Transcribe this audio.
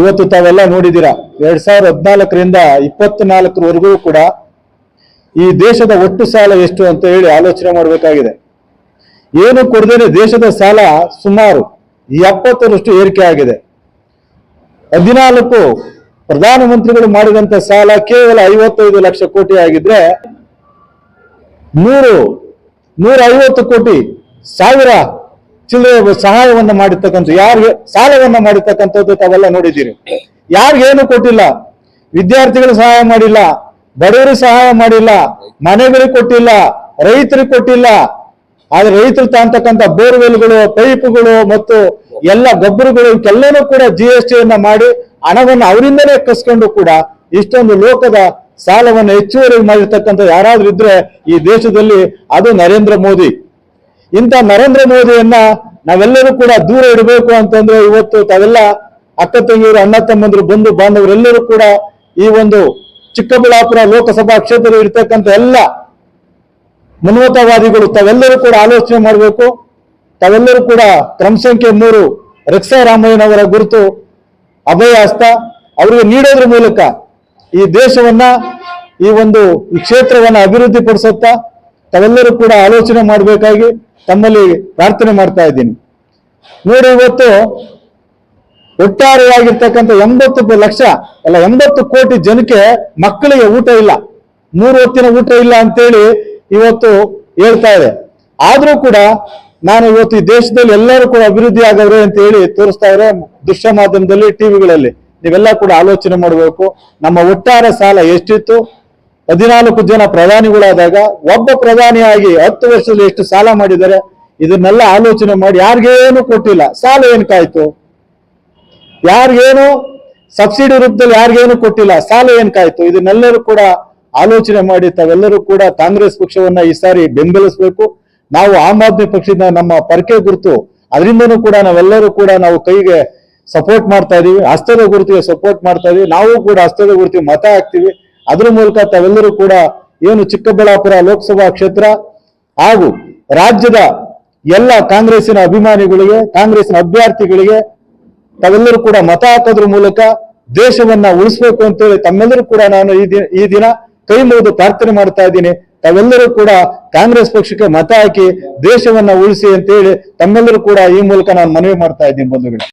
ಇವತ್ತು ತಾವೆಲ್ಲ ನೋಡಿದ್ದೀರಾ? ಎರಡ್ ಸಾವಿರದ ಹದಿನಾಲ್ಕರಿಂದ ಇಪ್ಪತ್ನಾಲ್ಕರವರೆಗೂ ಕೂಡ ಈ ದೇಶದ ಒಟ್ಟು ಸಾಲ ಎಷ್ಟು ಅಂತ ಹೇಳಿ ಆಲೋಚನೆ ಮಾಡಬೇಕಾಗಿದೆ. ಏನು ಕೊಡದೇನೆ ದೇಶದ ಸಾಲ ಸುಮಾರು ಎಪ್ಪತ್ತರಷ್ಟು ಏರಿಕೆ ಆಗಿದೆ. ಹದಿನಾಲ್ಕು ಪ್ರಧಾನಮಂತ್ರಿಗಳು ಮಾಡಿದಂತ ಸಾಲ ಕೇವಲ ಐವತ್ತೈದು ಲಕ್ಷ ಕೋಟಿ ಆಗಿದ್ರೆ ನೂರು ನೂರ ಐವತ್ತು ಕೋಟಿ ಸಾವಿರ ಚಿಲ್ಲರೆ ಸಹಾಯವನ್ನು ಮಾಡಿರ್ತಕ್ಕಂಥ, ಯಾರಿಗೆ ಸಾಲವನ್ನು ಮಾಡಿರ್ತಕ್ಕಂಥದ್ದು ತಾವೆಲ್ಲ ನೋಡಿದ್ದೀರಿ. ಯಾರಿಗೇನು ಕೊಟ್ಟಿಲ್ಲ, ವಿದ್ಯಾರ್ಥಿಗಳು ಸಹಾಯ ಮಾಡಿಲ್ಲ, ಬಡವರು ಸಹಾಯ ಮಾಡಿಲ್ಲ, ಮನೆಗಳಿಗೆ ಕೊಟ್ಟಿಲ್ಲ, ರೈತರಿಗೆ ಕೊಟ್ಟಿಲ್ಲ, ಆದ್ರೆ ರೈತರು ತಾಂತಕ್ಕಂಥ ಬೋರ್ವೆಲ್ಗಳು, ಪೈಪ್ಗಳು ಮತ್ತು ಎಲ್ಲ ಗೊಬ್ಬರಗಳು ಇವಕ್ಕೆಲ್ಲನೂ ಕೂಡ ಜಿ ಎಸ್ ಟಿಯನ್ನ ಮಾಡಿ ಹಣವನ್ನು ಅವರಿಂದಲೇ ಕಸ್ಕೊಂಡು ಕೂಡ ಇಷ್ಟೊಂದು ಲೋಕದ ಸಾಲವನ್ನು ಹೆಚ್ಚುವರಿ ಮಾಡಿರ್ತಕ್ಕಂಥ ಯಾರಾದ್ರೂ ಇದ್ರೆ ಈ ದೇಶದಲ್ಲಿ ಅದು ನರೇಂದ್ರ ಮೋದಿ. ಇಂಥ ನರೇಂದ್ರ ಮೋದಿಯನ್ನ ನಾವೆಲ್ಲರೂ ಕೂಡ ದೂರ ಇಡಬೇಕು ಅಂತಂದ್ರೆ ಇವತ್ತು ತಾವೆಲ್ಲ ಅಕ್ಕ ತಂಗಿಯರು, ಅಣ್ಣ ತಮ್ಮಂದ್ರು, ಬಂಧು ಬಾಂಧವರೆಲ್ಲರೂ ಕೂಡ ಈ ಒಂದು ಚಿಕ್ಕಬಳ್ಳಾಪುರ ಲೋಕಸಭಾ ಕ್ಷೇತ್ರದಲ್ಲಿ ಇರ್ತಕ್ಕಂಥ ಎಲ್ಲ ಮನ್ವತವಾದಿಗಳು ತಾವೆಲ್ಲರೂ ಕೂಡ ಆಲೋಚನೆ ಮಾಡಬೇಕು. ತಾವೆಲ್ಲರೂ ಕೂಡ ಕ್ರಮ ಸಂಖ್ಯೆ ಮೂರು ರಕ್ಷಾ ರಾಮಯ್ಯನವರ ಗುರುತು ಅಭಯ ಹಸ್ತ. ಅವರಿಗೆ ನೀಡೋದ್ರ ಮೂಲಕ ಈ ದೇಶವನ್ನ, ಈ ಒಂದು ಕ್ಷೇತ್ರವನ್ನ ಅಭಿವೃದ್ಧಿ ಪಡಿಸುತ್ತಾ ತಾವೆಲ್ಲರೂ ಕೂಡ ಆಲೋಚನೆ ಮಾಡಬೇಕಾಗಿ ತಮ್ಮಲ್ಲಿ ಪ್ರಾರ್ಥನೆ ಮಾಡ್ತಾ ಇದ್ದೀನಿ. ನೋಡಿ, ಇವತ್ತು ಒಟ್ಟಾರೆಯಾಗಿರ್ತಕ್ಕಂಥ ಎಂಬತ್ತು ಲಕ್ಷ, ಅಲ್ಲ ಎಂಬತ್ತು ಕೋಟಿ ಜನಕ್ಕೆ ಮಕ್ಕಳಿಗೆ ಊಟ ಇಲ್ಲ. ಮೂರು ಹೊತ್ತಿನ ಊಟ ಇಲ್ಲ ಅಂತೇಳಿ ಇವತ್ತು ಹೇಳ್ತಾ ಇದೆ. ಆದ್ರೂ ಕೂಡ ನಾನು ಇವತ್ತು ಈ ದೇಶದಲ್ಲಿ ಎಲ್ಲರೂ ಕೂಡ ಅಭಿವೃದ್ಧಿ ಆಗವ್ರೆ ಅಂತ ಹೇಳಿ ತೋರಿಸ್ತಾ ಇದ್ರೆ ದೃಶ್ಯ ಮಾಧ್ಯಮದಲ್ಲಿ, ಟಿವಿಗಳಲ್ಲಿ ನೀವೆಲ್ಲ ಕೂಡ ಆಲೋಚನೆ ಮಾಡಬೇಕು. ನಮ್ಮ ಒಟ್ಟಾರೆ ಸಾಲ ಎಷ್ಟಿತ್ತು? ಹದಿನಾಲ್ಕು ಜನ ಪ್ರಧಾನಿಗಳಾದಾಗ ಒಬ್ಬ ಪ್ರಧಾನಿಯಾಗಿ ಹತ್ತು ವರ್ಷದಲ್ಲಿ ಎಷ್ಟು ಸಾಲ ಮಾಡಿದ್ದಾರೆ, ಇದನ್ನೆಲ್ಲ ಆಲೋಚನೆ ಮಾಡಿ ಯಾರಿಗೇನು ಕೊಟ್ಟಿಲ್ಲ. ಸಾಲ ಏನಕ್ಕಾಯ್ತು ಯಾರಿಗೇನು? ಸಬ್ಸಿಡಿ ರೂಪದಲ್ಲಿ ಯಾರಿಗೇನು ಕೊಟ್ಟಿಲ್ಲ. ಸಾಲ ಏನಕ್ಕಾಯ್ತು ಇದನ್ನೆಲ್ಲರೂ ಕೂಡ ಆಲೋಚನೆ ಮಾಡಿ ತಾವೆಲ್ಲರೂ ಕೂಡ ಕಾಂಗ್ರೆಸ್ ಪಕ್ಷವನ್ನ ಈ ಸಾರಿ ಬೆಂಬಲಿಸಬೇಕು. ನಾವು ಆಮ್ ಆದ್ಮಿ ಪಕ್ಷದ ನಮ್ಮ ಪರಕೆ ಗುರುತು. ಅದರಿಂದನೂ ಕೂಡ ನಾವೆಲ್ಲರೂ ಕೂಡ ನಾವು ಕೈಗೆ ಸಪೋರ್ಟ್ ಮಾಡ್ತಾ ಇದೀವಿ. ಹಸ್ತದ ಗುರುತಿಗೆ ಸಪೋರ್ಟ್ ಮಾಡ್ತಾ ಇದೀವಿ. ನಾವು ಕೂಡ ಹಸ್ತದ ಗುರುತಿಗೆ ಮತ ಹಾಕ್ತಿವಿ. ಅದ್ರ ಮೂಲಕ ತಾವೆಲ್ಲರೂ ಕೂಡ ಏನು ಚಿಕ್ಕಬಳ್ಳಾಪುರ ಲೋಕಸಭಾ ಕ್ಷೇತ್ರ ಹಾಗೂ ರಾಜ್ಯದ ಎಲ್ಲ ಕಾಂಗ್ರೆಸ್ಸಿನ ಅಭಿಮಾನಿಗಳಿಗೆ ಕಾಂಗ್ರೆಸ್ನ ಅಭ್ಯರ್ಥಿಗಳಿಗೆ ತಾವೆಲ್ಲರೂ ಕೂಡ ಮತ ಹಾಕೋದ್ರ ಮೂಲಕ ದೇಶವನ್ನ ಉಳಿಸ್ಬೇಕು ಅಂತೇಳಿ ತಮ್ಮೆಲ್ಲರೂ ಕೂಡ ನಾನು ಈ ದಿನ ಈ ದಿನ ಕೈ ಮುಗಿದು ಪ್ರಾರ್ಥನೆ ಮಾಡ್ತಾ ಇದ್ದೀನಿ. ತಾವೆಲ್ಲರೂ ಕೂಡ ಕಾಂಗ್ರೆಸ್ ಪಕ್ಷಕ್ಕೆ ಮತ ಹಾಕಿ ದೇಶವನ್ನ ಉಳಿಸಿ ಅಂತೇಳಿ ತಮ್ಮೆಲ್ಲರೂ ಕೂಡ ಈ ಮೂಲಕ ನಾನು ಮನವಿ ಮಾಡ್ತಾ ಇದ್ದೀನಿ ಬಂಧುಗಳೇ.